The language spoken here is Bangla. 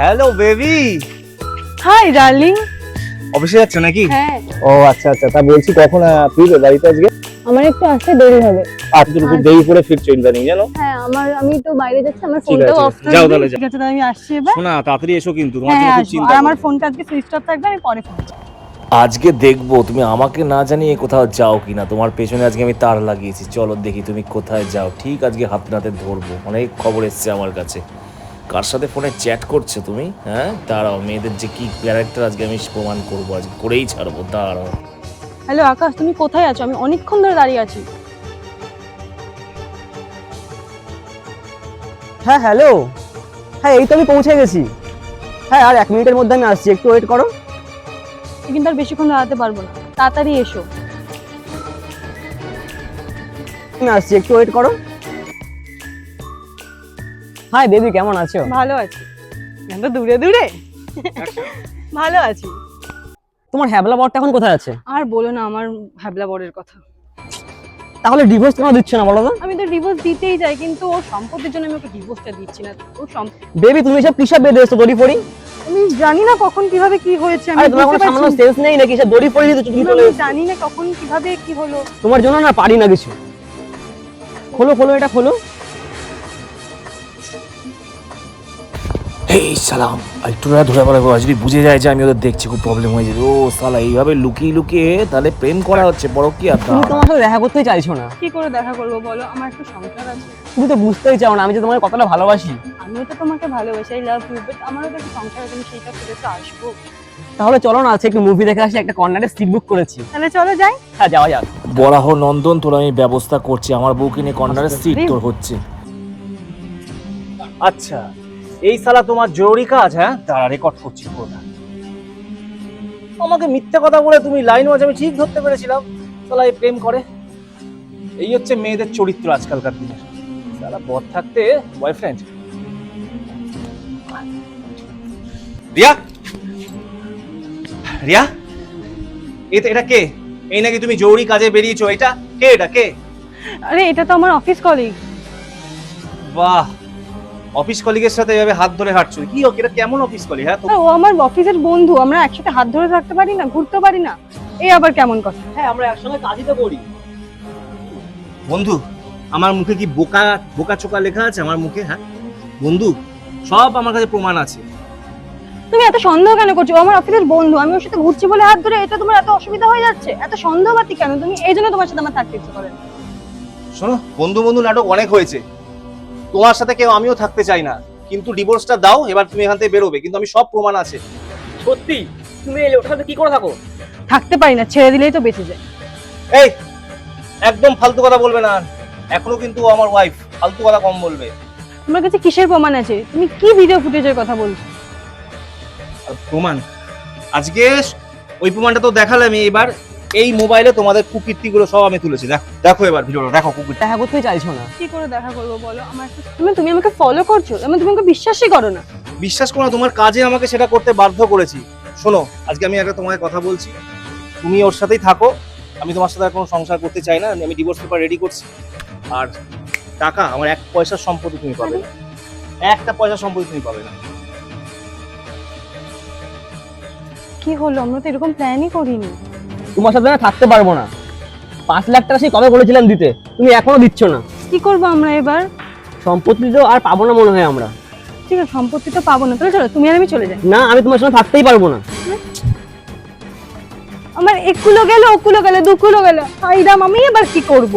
হ্যালো বেবি হাই ডার্লিং অফিসে যাচ্ছ নাকি? হ্যাঁ। ও আচ্ছা আচ্ছা। তা বলছি কখন ফিরবে বাড়িতে আজকে? আমার একটু আসতে দেরি হবে। আর তুমি খুব দেরি করে ফিরছো ইদানিং জানো? হ্যাঁ আমার আমি একটু বাইরে যাচ্ছি আমার আছে, অফ যাও তাহলে যাও। ঠিক আছে আমি আসছি এবার। শোনা তাড়াতাড়ি এসো কিন্তু তোমার হ্যাঁ জন্য খুব চিন্তা আর আমার ফোনটা আজকে সুইচ অফ থাকবে আমি পরে ফোন আজকে দেখব তুমি আমাকে না জানিয়ে কোথাও যাও কিনা। তোমার পেছনে আজকে আমি তার লাগিয়েছি। চলো দেখি তুমি কোথায় যাও। ঠিক আজকে হাতে নাতে ধরবো। অনেক খবর এসছে আমার কাছে। কার সাথে ফোনে চ্যাট করছ তুমি? হ্যাঁ? দাঁড়াও মেয়েদের যে কি ক্যারেক্টার আজকে আমি প্রমাণ করব আজকে করেই ছাড়বো দাঁড়াও। হ্যালো আকাশ তুমি কোথায় আছো? আমি অনেকক্ষণ ধরে দাঁড়িয়ে আছি। হ্যাঁ হ্যালো। হ্যাঁ এই তো আমি পৌঁছে গেছি। হ্যাঁ আর এক মিনিটের মধ্যে আমি আসছি একটু ওয়েট করো। কিন্তু আর বেশিক্ষণ দাঁড়াতে পারব না। তাড়াতাড়ি এসো। আমি আসছি একটু ওয়েট করো। হাই বেবি কেমন আছো? ভালো আছি। এত দূরে দূরে। ভালো আছি। তোমার হ্যাবলা বরটা এখন কোথায় আছে? আর বলো না আমার হ্যাবলা বরের কথা। তাহলে ডিভোর্স কেন দিচ্ছ না বলো তো? আমি তো ডিভোর্স দিতেই যাই কিন্তু ওর সম্পত্তির জন্য আমি ওকে ডিভোর্সটা দিচ্ছি না। ওর বেবি তুমি সব কিসব বেঁধে এসছো দড়ি ফড়ি আমি জানি না কখন কীভাবে কি হয়েছে আমি আরে তোমার কোনো সামান্য সেন্স নেই নাকি? সব দড়ি ফড়ি দিতে তুমি আমি জানি না কখন কীভাবে কি হলো। তোমার জন্য না পারি না কিছু। খোলো খোলো এটা খোলো। এই সালাম। একটু না ধরে পড়ে যদি বুঝে যায় যে আমি ওদের দেখছি খুব প্রবলেম হয়ে যাবে। ও সালা এইভাবে লুকিয়ে লুকিয়ে তাহলে প্রেম করা হচ্ছে বড় কি আর তুমি তোমার সাথে দেখা করতেই চাইছো না। কি করে দেখা করব বলো? আমার একটু সংসার আছে। তুমি তো বুঝতেই চাও না আমি যে তোমার কতটা ভালোবাসি। আমিও তো তোমাকে ভালোবাসি আই লাভ ইউ বাট আমারও তো একটা সংসার আছে আমি সেইটা করে তো আসব। তাহলে চলো না আজকে একটু মুভি দেখে আসি একটা কর্নারে সিট বুক করেছি। তাহলে চলো যাই। হ্যাঁ যাওয়া যাক। বরাহ নন্দন তোর আমি ব্যবস্থা করছি আমার বউকে নিয়ে কর্নারের সিট তোর হচ্ছে। আচ্ছা। এই সালা তোমার জরুরি কাজ হ্যাঁ? তারা রেকর্ড করছি পুরোটা আমাকে মিথ্যে কথা বলে তুমি লাইন ওয়াজ আমি ঠিক ধরতে পেরেছিলাম। সালা এই প্রেম করে। এই হচ্ছে মেয়েদের চরিত্র আজকালকার দিনে সালা বর থাকতে বয়ফ্রেন্ড রিয়া? রিয়া? এটা এটা কে? এই নাকি তুমি জরুরি কাজে বেরিয়েছো? এটা কে এটা কে? আরে এটা তো আমার অফিস কলিগ বাহ! অফিস কলিগের সাথে এভাবে হাত ধরে হাঁটছো? কি হোক এটা কেমন অফিস কলিগ হ্যাঁ? তো ও আমার অফিসের বন্ধু আমরা একসাথে হাত ধরে থাকতে পারি না ঘুরতে পারি না। এই আবার কেমন কথা? হ্যাঁ আমরা একসঙ্গে কাজই তো করি। বন্ধু আমার মুখে কি বোকা বোকা চোকা লেখা আছে আমার মুখে হ্যাঁ? বন্ধু সব আমার কাছে প্রমাণ আছে। তুমি এত সন্দেহ কেন করছ? আমার অফিসের বন্ধু আমি ওর সাথে ঘুরছি বলে হাত ধরে এটা তোমার এত অসুবিধা হয়ে যাচ্ছে? এত সন্দেহবাদী কেন? তুমি এই জন্য তোমার সাথে আমার থাকতে ইচ্ছে করে না। শোনো বন্ধু বন্ধু নাটক অনেক হয়েছে। তোমার সাথে কেউ আমিও থাকতে চাই না। কিন্তু ডিভোর্সটা দাও এবার তুমি এখান থেকে বেরোবে। কিন্তু আমি সব প্রমাণ আছে। সত্যি? তুমি এলে ওটার সাথে কি করে থাকো? থাকতে পারি না ছেড়ে দিলেই তো বেঁচে যায়। এই একদম ফালতু কথা বলবে না। এখনও কিন্তু আমার ওয়াইফ ফালতু কথা কম বলবে। তোমার কাছে কিসের প্রমাণ আছে? তুমি কি ভিডিও ফুটেজের কথা বলছো? প্রমাণ? আজকে ওই প্রমাণটা তো দেখালাম এবার। এই মোবাইলে তোমাদের কুকীর্তিগুলো সব আমি তুলেছি। দেখো দেখো এবার ভিডিওটা দেখো কুকীর্তি। দেখা করতেই চাইছো না? কি করে দেখা করব বলো? আমার তুমি তুমি আমাকে ফলো করছ আমি তুমি আমাকে বিশ্বাসই করো না। বিশ্বাস করো না, তোমার কাজে আমাকে সেটা করতে বাধ্য করেছি। শোনো আজকে আমি একটা তোমায় কথা বলছি। তুমি ওর সাথেই থাকো। আমি তোমার সাথে আর কোনো সংসার করতে চাই না। আমি ডিভোর্স পেপার রেডি করছি। আর টাকা আমার এক পয়সার সম্পত্তি তুমি পাবে না। একটা পয়সার সম্পত্তি তুমি পাবে না। কি হলো? আমরা তো এরকম প্ল্যানই করিনি। তোমার সাথে না থাকতে পারব না। পাঁচ লাখ টাকা সেই কবে বলেছিলাম দিতে? তুমি এখনও দিচ্ছ না। কি করব আমরা এবার? সম্পত্তি তো আর পাবো না মনে হয় আমরা। ঠিক আছে সম্পত্তি তো পাবো না। তাহলে চলো তুমি আর আমি চলে যাই। না আমি তোমার সাথে থাকতেই পারব না। আমার একুলো গেলো গেল গেলো কুলো গেল। দু কুলো গেল আইরাম আমি এবার কি করব?